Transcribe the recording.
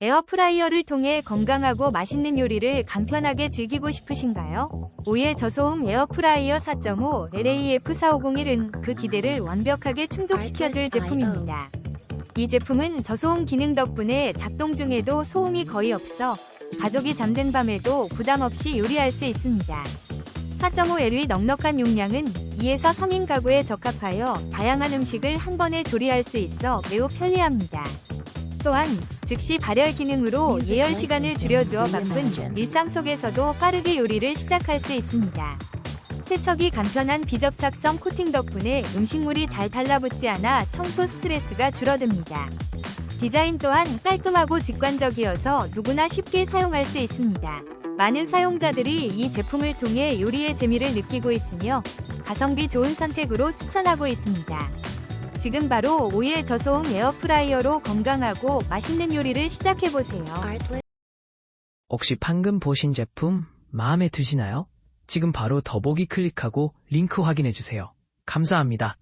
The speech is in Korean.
에어프라이어를 통해 건강하고 맛있는 요리를 간편하게 즐기고 싶으신가요? 오예 저소음 에어프라이어 4.5 LAF4501은 그 기대를 완벽하게 충족시켜줄 제품입니다. 이 제품은 저소음 기능 덕분에 작동 중에도 소음이 거의 없어 가족이 잠든 밤에도 부담 없이 요리할 수 있습니다. 4.5L의 넉넉한 용량은 2에서 3인 가구에 적합하여 다양한 음식을 한 번에 조리할 수 있어 매우 편리합니다. 또한 즉시 발열 기능으로 예열 시간을 줄여주어 바쁜 일상 속에서도 빠르게 요리를 시작할 수 있습니다. 세척이 간편한 비접착성 코팅 덕분에 음식물이 잘 달라붙지 않아 청소 스트레스가 줄어듭니다. 디자인 또한 깔끔하고 직관적이어서 누구나 쉽게 사용할 수 있습니다. 많은 사용자들이 이 제품을 통해 요리의 재미를 느끼고 있으며 가성비 좋은 선택으로 추천하고 있습니다. 지금 바로 오예 저소음 에어프라이어로 건강하고 맛있는 요리를 시작해보세요. 혹시 방금 보신 제품 마음에 드시나요? 지금 바로 더보기 클릭하고 링크 확인해 주세요. 감사합니다.